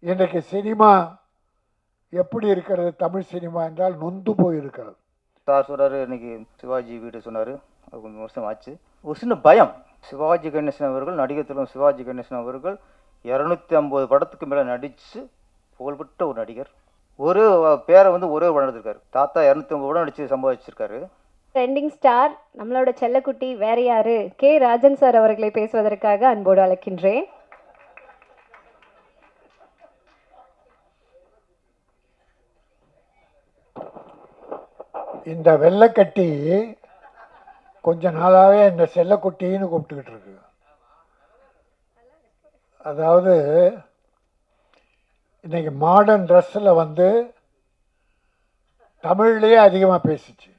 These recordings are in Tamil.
இன்றைக்கு சினிமா எப்படி இருக்கிறது? தமிழ் சினிமா என்றால் நொந்து போயிருக்கிறது. சார் சொல்றாரு இன்னைக்கு சிவாஜி வீடு சொன்னார். அது கொஞ்சம் வருஷம் ஆச்சு ஒரு சின்ன பயம். சிவாஜி கணேசன் அவர்கள் நடிகர் திலகம் சிவாஜி கணேசன் அவர்கள் இரநூத்தி ஐம்பது படத்துக்கு மேலே நடித்து புகழ்பெற்ற ஒரு நடிகர். ஒரு பேரை வந்து ஒரே ஒரு படம் எடுத்திருக்காரு தாத்தா இரநூத்தி ஐம்பது படம் நடித்து சம்பாதிச்சிருக்காரு. ட்ரெண்டிங் ஸ்டார் நம்மளோட செல்லக்குட்டி வேற யாரு? கே. ராஜன் சார் அவர்களை பேசுவதற்காக அன்போடு அழைக்கின்றேன். இந்த வெள்ளைக்கட்டி கொஞ்ச நாளாகவே இந்த செல்லக்குட்டின்னு கூப்பிட்டுக்கிட்டு இருக்கு அதாவது இன்றைக்கி மாடர்ன் ட்ரெஸ்ஸில் வந்து தமிழ்லேயே அதிகமாக பேசிச்சு.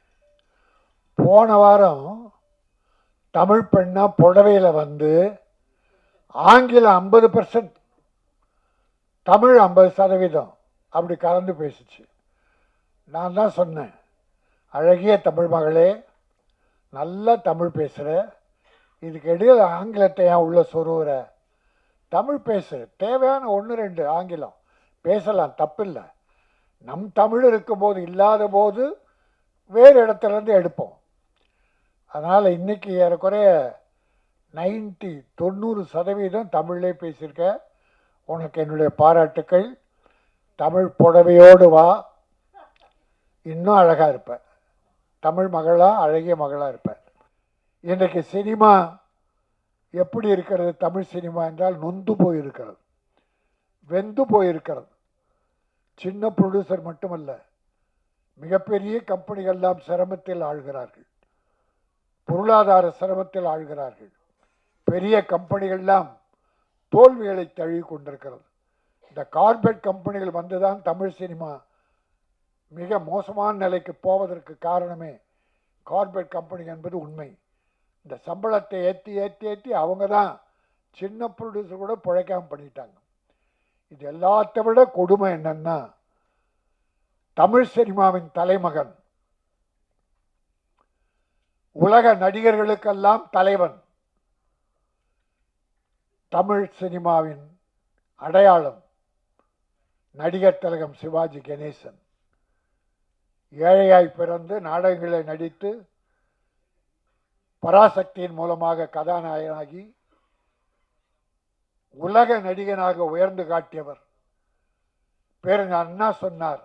போன வாரம் தமிழ் பெண்ணாக புடவையில் வந்து ஆங்கிலம் ஐம்பது பர்சன்ட் தமிழ் ஐம்பது சதவீதம் அப்படி கலந்து பேசிச்சு. நான் தான் சொன்னேன். அழகிய தமிழ் மகளே நல்லா தமிழ் பேசுகிற இதுக்கு இடையில் ஆங்கிலத்தை ஏன் உள்ள சொருகிற தமிழ் பேசு தேவையான ஒன்று ரெண்டு ஆங்கிலம் பேசலாம் தப்பில்லை. நம் தமிழ் இருக்கும்போது இல்லாத போது வேறு இடத்துலேருந்து எடுப்போம். அதனால் இன்றைக்கி ஏறக்குறைய நைன்ட்டி தொண்ணூறு சதவீதம் தமிழ்லே பேசியிருக்க உனக்கு என்னுடைய பாராட்டுக்கள். தமிழ் புடவையோடு வா. இன்னும் அழகாக இருப்பேன் தமிழ் மகளாக அழகிய மகளாக இருப்பார். இன்றைக்கு சினிமா எப்படி இருக்கிறது? தமிழ் சினிமா என்றால் நொந்து போயிருக்கிறது. வெந்து போயிருக்கிறது. சின்ன ப்ரொடியூசர் மட்டுமல்ல மிகப்பெரிய கம்பெனிகள்லாம் சிரமத்தில் ஆழ்கிறார்கள். பொருளாதார சிரமத்தில் ஆழ்கிறார்கள். பெரிய கம்பெனிகள்லாம் தோல்விகளை தழுவி கொண்டிருக்கிறது. இந்த கார்பரேட் கம்பெனிகள் வந்துதான் தமிழ் சினிமா மிக மோசமான நிலைக்கு போவதற்கு காரணமே கார்பரேட் கம்பெனி என்பது உண்மை. இந்த சம்பளத்தை ஏற்றி ஏற்றி ஏற்றி அவங்க தான் சின்ன ப்ரொடியூசர் கூட பிழைக்காமல் பண்ணிட்டாங்க. இது எல்லாத்தை விட கொடுமை என்னன்னா தமிழ் சினிமாவின் தலைமகன் உலக நடிகர்களுக்கெல்லாம் தலைவன் தமிழ் சினிமாவின் அடையாளம் நடிகர் திலகம் சிவாஜி கணேசன். ஏழையாய் பிறந்து நாடகங்களை நடித்து பராசக்தியின் மூலமாக கதாநாயகனாகி உலக நடிகனாக உயர்ந்து காட்டியவர். பேருங்க அண்ணா சொன்னார்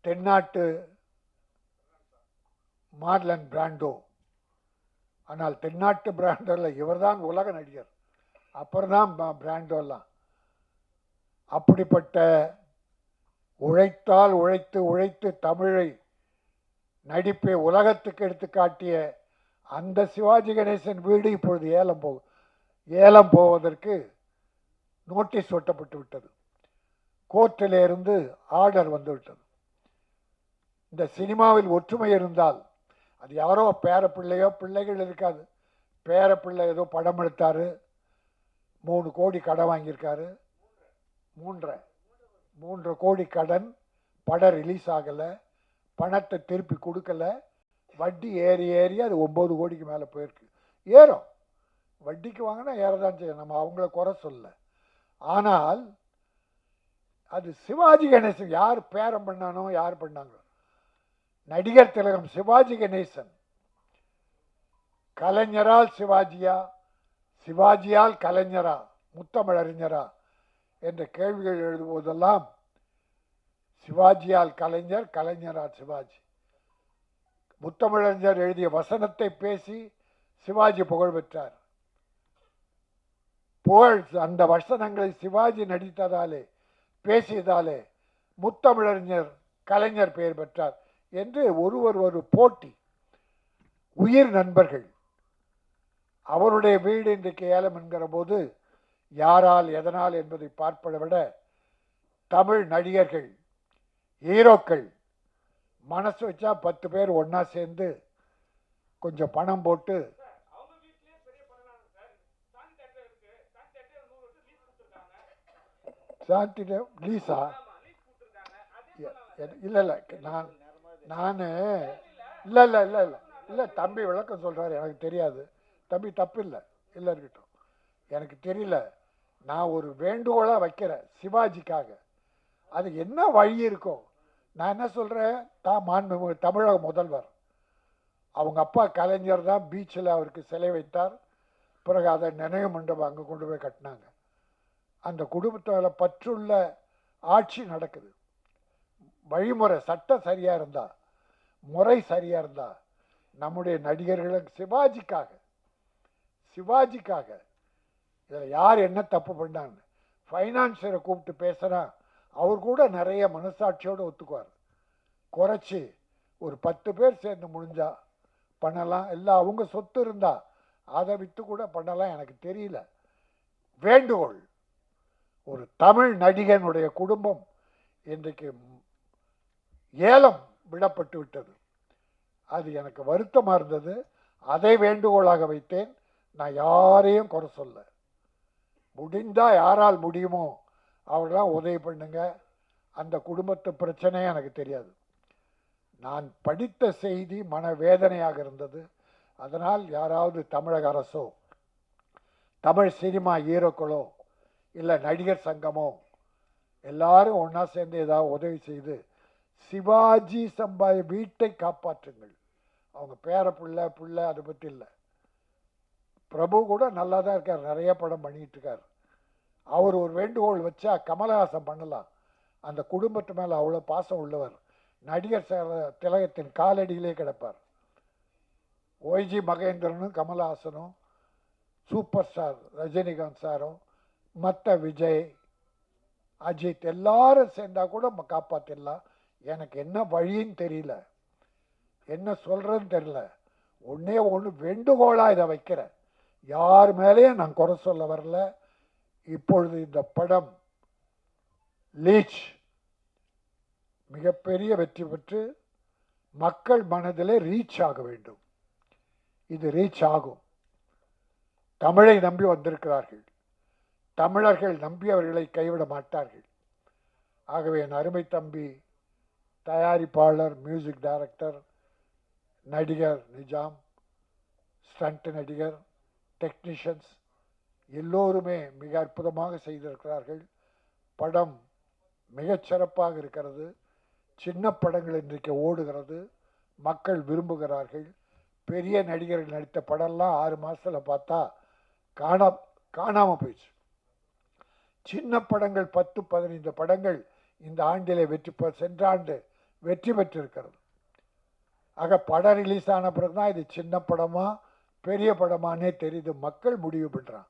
தென்னாட்டு மார்லன் பிராண்டோ. ஆனால் தென்னாட்டு பிராண்டோவில் இவர்தான் உலக நடிகர். அப்புறம் தான் பிராண்டோலாம். அப்படிப்பட்ட உழைத்தால் உழைத்து உழைத்து தமிழை நடிப்பை உலகத்துக்கு எடுத்து காட்டிய அந்த சிவாஜி கணேசன் வீடு இப்பொழுது ஏலம் போ ஏலம் போவதற்கு நோட்டீஸ் ஒட்டப்பட்டு விட்டது. கோர்ட்டிலிருந்து ஆர்டர் வந்துவிட்டது இந்த சினிமாவில் ஒற்றுமை இருந்தால் அது யாரோ பேர பிள்ளையோ பிள்ளைகள் இருக்காது. பேர பிள்ளை ஏதோ படம் எடுத்தார். மூணு கோடி கடன் வாங்கியிருக்காரு. மூன்றை மூன்று கோடி கடன் படம் ரிலீஸ் ஆகலை பணத்தை திருப்பி கொடுக்கல. வட்டி ஏறி ஏறி அது ஒம்பது கோடிக்கு மேலே போயிருக்கு. ஏறும். வட்டிக்கு வாங்கினா ஏறதான் செய்யும். நம்ம அவங்கள குறை சொல்ல. ஆனால் அது சிவாஜி கணேசன் யார் பேரம் பண்ணானோ யார் பண்ணாங்களோ. நடிகர் திலகம் சிவாஜி கணேசன். கலைஞரால் சிவாஜியா? சிவாஜியால் கலைஞரா? முத்தமிழறிஞரா? என்ற கேள்விகள் எழுதுவதெல்லாம் சிவாஜியால் கலைஞர் கலைஞரால் சிவாஜி. முத்தமிழறிஞர் எழுதிய வசனத்தை பேசி சிவாஜி புகழ் பெற்றார். புகழ் அந்த வசனங்களை சிவாஜி நடித்ததாலே பேசியதாலே முத்தமிழறிஞர் கலைஞர் பெயர் பெற்றார் என்று ஒருவர் ஒரு போட்டி. உயிர் நண்பர்கள். அவருடைய வீடு இன்றைக்கு ஏலம் என்கிற போது யாரால் எதனால் என்பதை பார்ப்பதை விட தமிழ் நடிகர்கள் ஹீரோக்கள் மனசு வச்சா பத்து பேர் ஒன்றா சேர்ந்து கொஞ்சம் பணம் போட்டு சாந்தி லீஸா? இல்லை இல்லை நான் நான் இல்லை இல்லை இல்லை இல்லை இல்லை தம்பி விளக்கம் சொல்கிறாரு எனக்கு தெரியாது. தம்பி தப்பு இல்லை இல்லை இருக்கட்டும். எனக்கு தெரியல. நான் ஒரு வேண்டுகோளாக வைக்கிறேன் சிவாஜிக்காக. அது என்ன வழி இருக்கோ? நான் என்ன சொல்கிறேன் தான் மாண்புமிகு தமிழக முதல்வர். அவங்க அப்பா கலைஞர் தான் பீச்சில் அவருக்கு சிலை வைத்தார். பிறகு அதை நினைவு மண்டபம் அங்கே கொண்டு போய் கட்டினாங்க. அந்த குடும்பத்தில் பற்றுள்ள ஆட்சி நடக்குது. வழிமுறை சட்டம் சரியாக இருந்தா முறை சரியாக இருந்தா நம்முடைய நடிகர்களும் சிவாஜிக்காக சிவாஜிக்காக இதில் யார் என்ன தப்பு பண்ணான்னு. ஃபைனான்சியரை கூப்பிட்டு பேசுனா அவர் கூட நிறைய மனசாட்சியோடு ஒத்துக்குவார். குறைச்சி ஒரு பத்து பேர் சேர்ந்து முடிஞ்சா பண்ணலாம். இல்லை அவங்க சொத்து இருந்தால் அதை விற்று கூட பண்ணலாம். எனக்கு தெரியல. வேண்டுகோள். ஒரு தமிழ் நடிகனுடைய குடும்பம் இன்றைக்கு ஏலம் விடப்பட்டு விட்டது. அது எனக்கு வருத்தமாக இருந்தது. அதை வேண்டுகோளாக வைத்தேன். நான் யாரையும் குறை சொல்ல முடிந்தால் யாரால் முடியுமோ அவர்களாம் உதவி பண்ணுங்க. அந்த குடும்பத்து பிரச்சனையே எனக்கு தெரியாது. நான் படித்த செய்தி மனவேதனையாக இருந்தது. அதனால் யாராவது தமிழக அரசோ தமிழ் சினிமா ஹீரோக்களோ இல்லை நடிகர் சங்கமோ எல்லாரும் ஒன்றா சேர்ந்து ஏதாவது உதவி செய்து சிவாஜி சம்பாய் வீட்டை காப்பாற்றுங்கள். அவங்க பேர பிள்ளை பிள்ளை அதை பற்றி இல்லை. பிரபு கூட நல்லா தான் இருக்கார். நிறைய படம் பண்ணிகிட்டு இருக்கார். அவர் ஒரு வேண்டுகோள் வச்சா கமலஹாசன் பண்ணலாம். அந்த குடும்பத்து மேலே அவ்வளோ பாசம் உள்ளவர். நடிகர் சார் திலகத்தின் காலடியிலே கிடப்பார். ஒய்ஜி மகேந்திரனும் கமலஹாசனும் சூப்பர் ஸ்டார் ரஜினிகாந்த் சாரும் மற்ற விஜய் அஜித் எல்லாரும் சேர்ந்தால் கூட நம்ம காப்பாற்றிடலாம் எனக்கு என்ன வழின்னு தெரியல. என்ன சொல்கிறதுன்னு தெரியல. ஒன்றே ஒன்று வேண்டுகோளாக இதை வைக்கிறேன். யார் மேலேயும் நான் குறை சொல்ல வரல. இப்பொழுது இந்த படம் லீச் மிகப்பெரிய வெற்றி பெற்று மக்கள் மனதிலே ரீச் ஆக வேண்டும். இது ரீச் ஆகும். தமிழை நம்பி வந்திருக்கிறார்கள். தமிழர்கள் நம்பி அவர்களை கைவிட மாட்டார்கள். ஆகவே என் அருமை தம்பி தயாரிப்பாளர் மியூசிக் டைரக்டர் நடிகர் நிஜாம் ஸ்டண்ட் நடிகர் டெக்னீஷியன்ஸ் எல்லோருமே மிக அற்புதமாக செய்திருக்கிறார்கள். படம் மிகச்சிறப்பாக இருக்கிறது. சின்ன படங்கள் இன்றைக்கு ஓடுகிறது. மக்கள் விரும்புகிறார்கள். பெரிய நடிகர்கள் நடித்த படம்லாம் ஆறு மாதத்தில் பார்த்தா காணா காணாமல் போயிடுச்சு. சின்ன படங்கள் பத்து பதினைந்து படங்கள் இந்த ஆண்டிலே வெற்றி பெ சென்ற ஆண்டு வெற்றி பெற்றிருக்கிறது. ஆக படம் ரிலீஸ் ஆன பிறகு தான் இது சின்ன படமா பெரிய படமானே தெரியுது. மக்கள் முடிவு பண்ணுறான்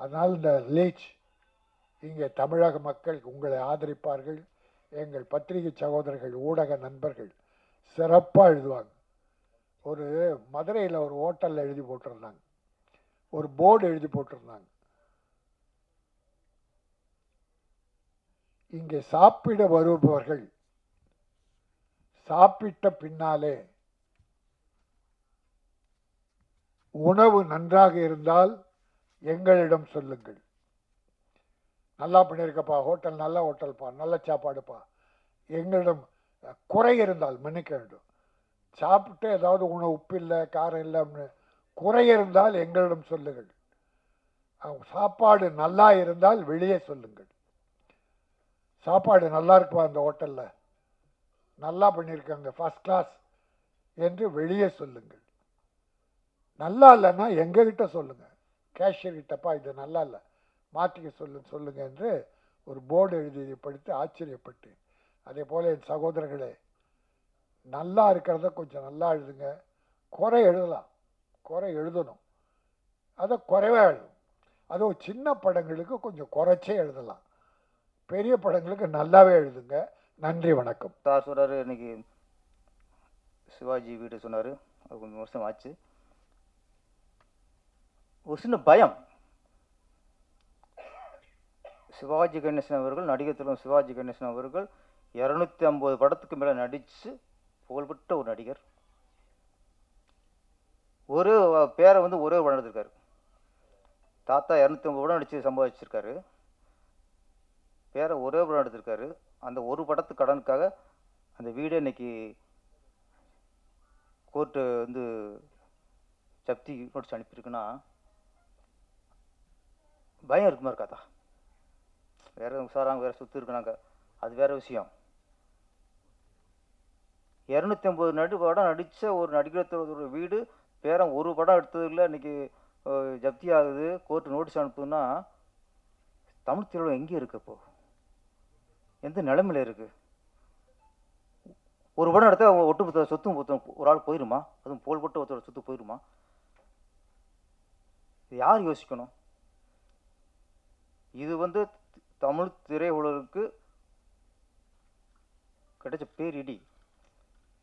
அதனால் இந்த லீச் இங்கே தமிழக மக்கள் உங்களை ஆதரிப்பார்கள். எங்கள் பத்திரிகை சகோதரர்கள் ஊடக நண்பர்கள் சிறப்பாக எழுதுவாங்க. ஒரு மதுரையில் ஒரு ஹோட்டலில் எழுதி போட்டிருந்தாங்க. ஒரு போர்டு எழுதி போட்டிருந்தாங்க. இங்கே சாப்பிட வருபவர்கள் சாப்பிட்ட பின்னாலே உணவு நன்றாக இருந்தால் எங்களிடம் சொல்லுங்கள். நல்லா பண்ணியிருக்கப்பா ஹோட்டல் நல்ல ஹோட்டல்ப்பா நல்ல சாப்பாடுப்பா. எங்களிடம் குறை இருந்தால் மன்னிக்க வேண்டும். சாப்பிட்டு ஏதாவது உணவு உப்பு இல்லை காரம் இல்லை அப்படின்னு குறை இருந்தால் எங்களிடம் சொல்லுங்கள். சாப்பாடு நல்லா இருந்தால் வெளியே சொல்லுங்கள். சாப்பாடு நல்லா இருக்குப்பா அந்த ஹோட்டலில்? நல்லா பண்ணியிருக்காங்க ஃபர்ஸ்ட் கிளாஸ் என்று வெளியே சொல்லுங்கள். நல்லா இல்லைன்னா எங்ககிட்ட சொல்லுங்கள் கேஷியர் கிட்டப்பா இது நல்லா இல்லை மாற்றிக்க சொல்லு சொல்லுங்க என்று ஒரு போர்டு எழுதியதை படித்து ஆச்சரியப்பட்டேன். அதே போல் என் சகோதரர்களே நல்லா இருக்கிறத கொஞ்சம் நல்லா எழுதுங்க. குறை எழுதலாம். குறை எழுதணும். அதை குறைவாக எழுதும். அதுவும் சின்ன படங்களுக்கு கொஞ்சம் குறைச்சே எழுதலாம். பெரிய படங்களுக்கு நல்லாவே எழுதுங்க. நன்றி வணக்கம். சார் சொல்கிறாரு இன்னைக்கு சிவாஜி வீடு சொன்னார். அது கொஞ்சம் வருஷம் ஆச்சு. ஒரு சின்ன பயம். சிவாஜி கணேசன் அவர்கள் நடிகர் திலகம் சிவாஜி கணேசன் அவர்கள் இரநூத்தி ஐம்பது படத்துக்கு மேலே நடித்து புகழ்பெற்ற ஒரு நடிகர். ஒரு பேரை வந்து ஒரே படம் எடுத்திருக்காரு. தாத்தா இரநூத்தி ஐம்பது படம் நடித்து சம்பாதிச்சிருக்காரு. பேரை ஒரே படம் எடுத்திருக்காரு. அந்த ஒரு படத்து கடனுக்காக அந்த வீடே இன்னைக்கு கோர்ட்டு வந்து ஜப்தி நோட்டீஸ் அனுப்பியிருக்குன்னா பயம் இருக்குமா இருக்காதா வேற உஷாராங்க வேறு சுத்து இருக்கிறாங்க அது வேற விஷயம். இரநூத்தி ஐம்பது நடு படம் நடித்த ஒரு நடிகர் வீடு பேரம் ஒரு படம் எடுத்ததில் இன்னைக்கு ஜப்தி ஆகுது. கோர்ட்டு நோட்டீஸ் அனுப்புதுன்னா தமிழ் திரையுலகம் எங்கே இருக்கு இப்போ? எந்த நிலைமையில இருக்கு? ஒரு படம் எடுத்தா ஒட்டுமொத்த சொத்தும் மொத்தம் ஒரு ஆள் போயிருமா? அதுவும் போல்பட்டு ஒருத்தரோட சொத்து போயிருமா? இது யார் யோசிக்கணும்? இது வந்து தமிழ் திரையுலகுக்கு கிடைச்ச பேரிடி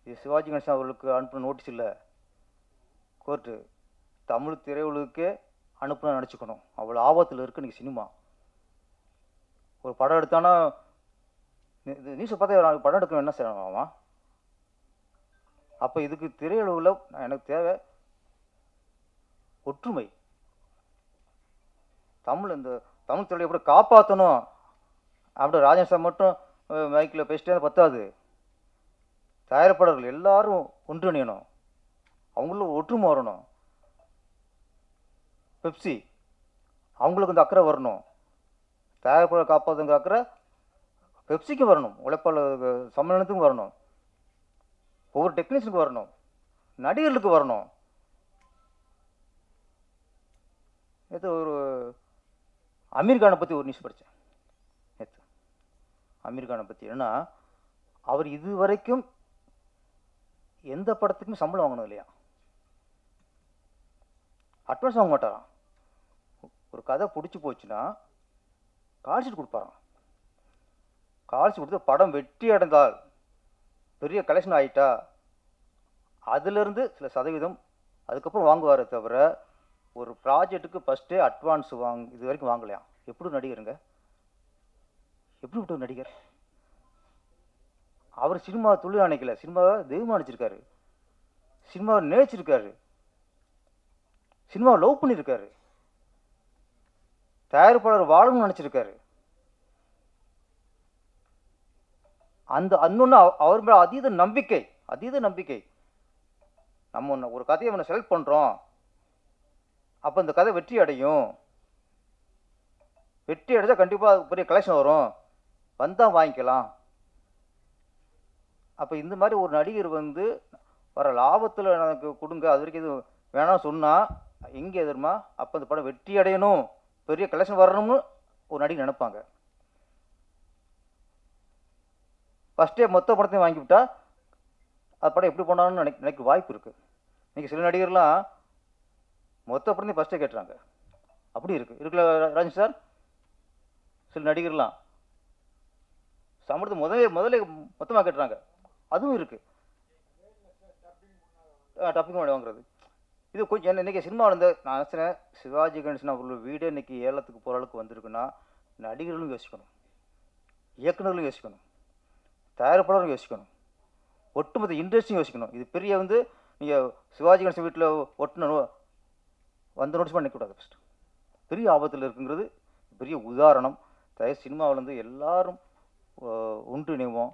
இது சிவாஜி கணேசன் அவர்களுக்கு அனுப்பின நோட்டீஸ் இல்லை. கோர்ட்டு தமிழ் திரையுலகுக்கே அனுப்புன நினச்சிக்கணும் அவ்வளோ ஆபத்தில் இருக்குது இன்னைக்கு சினிமா. ஒரு படம் எடுத்தானா இது நியூஸை பார்த்தா படம் எடுக்க என்ன செய்யணும் அப்போ இதுக்கு திரையுலகில் எனக்கு தேவை ஒற்றுமை. தமிழ் இந்த தமிழ் தொழிலை எப்படி காப்பாற்றணும் அப்படி ராஜன் சார் மட்டும் மைக்கில் பேசிட்டே பத்தாது. தயாரிப்பாளர்கள் எல்லாரும் ஒன்றிணையணும். அவங்களும் ஒற்றுமை வரணும். பெப்சி அவங்களுக்கு இந்த அக்கறை வரணும். தயாரிப்பாளர் காப்பாற்றுங்கிற அக்கறை பெப்சிக்கும் வரணும். உழைப்பாளர் சம்மேளனத்துக்கும் வரணும். ஒவ்வொரு டெக்னீஷியனுக்கு வரணும். நடிகர்களுக்கு வரணும். இது ஒரு அமீர்கானை பற்றி ஒரு நியூஸ் படித்தேன் நேற்று அமீர்கானை பற்றி ஏன்னா அவர் இது வரைக்கும் எந்த படத்துக்குமே சம்பளம் வாங்கணும் இல்லையா? அட்வான்ஸ் வாங்க மாட்டாராம் ஒரு கதை பிடிச்சி போச்சுன்னா கால்ஷீட் கொடுப்பாராம். கால்ஷீட் கொடுத்து படம் வெற்றி அடைந்தால் பெரிய கலெக்ஷன் ஆயிட்டா அதிலிருந்து சில சதவீதம் அதுக்கப்புறம் வாங்குவாரே தவிர ப்ராஜெக்ட்டுக்கு ஃபஸ்ட்டே அட்வான்ஸ் வாங் இது வரைக்கும் வாங்கலையா? எப்படி நடிகருங்க? எப்படி விட்டு ஒரு நடிகர்? அவர் சினிமா தொழில் அணைக்கல. சினிமாவை தெய்வமாக நினச்சிருக்காரு சினிமாவை நினைச்சிருக்காரு. சினிமாவை லவ் பண்ணியிருக்காரு தயாரிப்பாளர் வாழணும்னு நினச்சிருக்காரு. அந்த அன்னொன்று அவர் மேலே அதீத நம்பிக்கை அதீத நம்பிக்கை. நம்ம ஒன்று ஒரு கதையை ஒன்று செலக்ட் பண்ணுறோம் அப்போ இந்த கதை வெற்றி அடையும். வெற்றி அடைச்சா கண்டிப்பாக பெரிய கலெக்ஷன் வரும். வந்தால் வாங்கிக்கலாம். அப்போ இந்த மாதிரி ஒரு நடிகர் வந்து வர லாபத்தில் எனக்கு கொடுங்க. அது வரைக்கும் இது வேணாம் சொன்னால் எங்கே எதிர்மா? அப்போ இந்த படம் வெற்றி அடையணும். பெரிய கலெக்ஷன் வரணும்னு ஒரு நடிகர் நினைப்பாங்க. ஃபஸ்ட்டே மொத்த படத்தையும் வாங்கிவிட்டால் அது படம் எப்படி போனாலும் நினைக்க நினைக்க வாய்ப்பு இருக்குது இன்றைக்கி சில நடிகர்லாம் மொத்த படத்தையும் ஃபஸ்ட்டே கேட்டுறாங்க. அப்படி இருக்குது இருக்குல்ல ராஜன் சார்? சில நடிகர்லாம். சம்பளத்தை முதலே முதலே மொத்தமாக கேட்டுறாங்க. அதுவும் இருக்குது டப்பிங் பண்ணி வாங்குறது. இது கொஞ்சம் இன்றைக்கி சினிமாவில் இருந்து நான் நினச்சினேன் சிவாஜி கணேசன் அவர்கள் வீடு இன்றைக்கி ஏலத்துக்கு போகிற அளவுக்கு வந்திருக்குன்னா நடிகர்களும் யோசிக்கணும். இயக்குநர்களும் யோசிக்கணும். தயாரிப்பாளரும் யோசிக்கணும். ஒட்டுமொத்த இண்டஸ்ட்ரியும் யோசிக்கணும். இது பெரிய வந்து நீங்கள் சிவாஜி கணேசன் வீட்டில் ஒட்டுன வந்த நோட்டீஸ் பண்ண நிற்கக்கூடாது ஃபஸ்ட்டு பெரிய ஆபத்தில் இருக்குங்கிறது பெரிய உதாரணம். தயார் சினிமாவிலேருந்து எல்லாரும் அஹ், ஒன்றிணைவோம்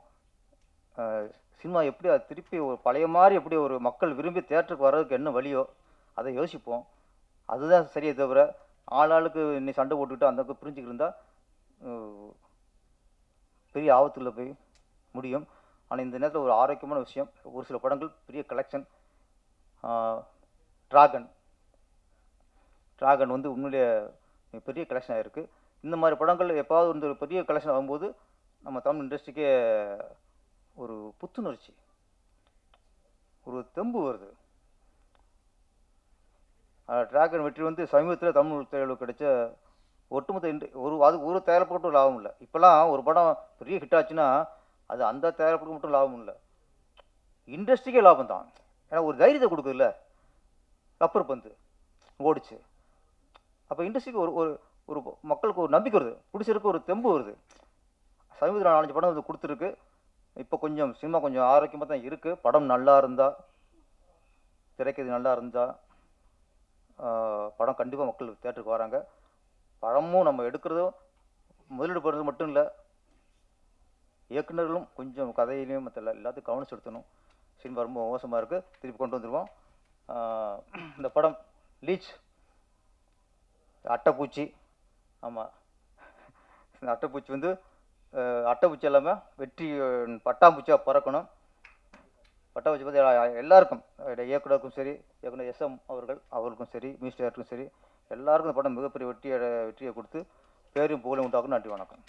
சினிமா எப்படி அது திருப்பி ஒரு பழைய மாதிரி எப்படி ஒரு மக்கள் விரும்பி தேட்டருக்கு வர்றதுக்கு என்ன வழியோ அதை யோசிப்போம். அதுதான் சரியே தவிர ஆளாளுக்கு இன்னைக்கு சண்டை போட்டுக்கிட்டு அந்த பக்கம் பிரிஞ்சுக்கிட்டு இருந்தால் பெரிய ஆபத்தில் போய் முடியும். ஆனால் இந்த நேரத்தில் ஒரு ஆரோக்கியமான விஷயம். ஒரு சில படங்கள் பெரிய கலெக்ஷன் ட்ராகன் டிராகன் வந்து உண்மையிலேயே பெரிய கலெக்ஷன் ஆகிருக்கு இந்த மாதிரி படங்கள் எப்பாவது வந்து ஒரு பெரிய கலெக்ஷன் ஆகும்போது நம்ம தமிழ் இண்டஸ்ட்ரிக்கே ஒரு புத்துணர்ச்சி ஒரு தெம்பு வருது. டிராகன் வெற்றி வந்து சமீபத்தில் தமிழ் திரையுலகு கிடைச்ச ஒட்டுமொத்த இண்டு ஒரு அது ஒரு தயாரிப்புக்கு லாபம் இல்லை. இப்போல்லாம் ஒரு படம் பெரிய ஹிட் ஆச்சுன்னா அது அந்த தயாரிப்புக்கு மட்டும் லாபம் இல்லை. இண்டஸ்ட்ரிக்கே லாபம் தான் ஏன்னா ஒரு தைரியத்தை கொடுக்குதுல்ல. ரப்பர் பந்து ஓடிச்சு. அப்போ இண்டஸ்ட்ரிக்கு ஒரு ஒரு ஒரு மக்களுக்கு ஒரு நம்பிக்கை வருது. பிடிச்சிருக்கு ஒரு தெம்பு வருது. சமீபத்தில் நாலஞ்சு படம் வந்து கொடுத்துருக்கு. இப்போ கொஞ்சம் சினிமா கொஞ்சம் ஆரோக்கியமாக தான் இருக்குது படம் நல்லா இருந்தால் திரைக்கிறது நல்லா இருந்தால் படம் கண்டிப்பாக மக்கள் தேட்டருக்கு வராங்க. படமும் நம்ம எடுக்கிறதும் முதலீடு பண்ணுறது மட்டும் இல்லை இயக்குனர்களும் கொஞ்சம் கதையிலையும் மற்ற எல்லாத்தையும் கவனம் செலுத்தணும். சினிமா ரொம்ப மோசமாக இருக்குது திருப்பி கொண்டு வந்துடுவோம் இந்த படம் லீச் அட்டைப்பூச்சி. ஆமாம் இந்த அட்டைப்பூச்சி வந்து அட்டைப்பூச்சி இல்லாமல் வெற்றி பட்டாம்பூச்சியாக பறக்கணும். பட்டாம்பூச்சி பற்றி எல்லாருக்கும் இயக்குனருக்கும் சரி இயக்குனர் எஸ்எம் அவர்கள் அவர்களுக்கும் சரி மினிஸ்டருக்கும் சரி எல்லாருக்கும் இந்த படம் மிகப்பெரிய வெற்றியை வெற்றியை கொடுத்து பேரும் புகழும் உண்டாக்கும் நன்றி வணக்கம்.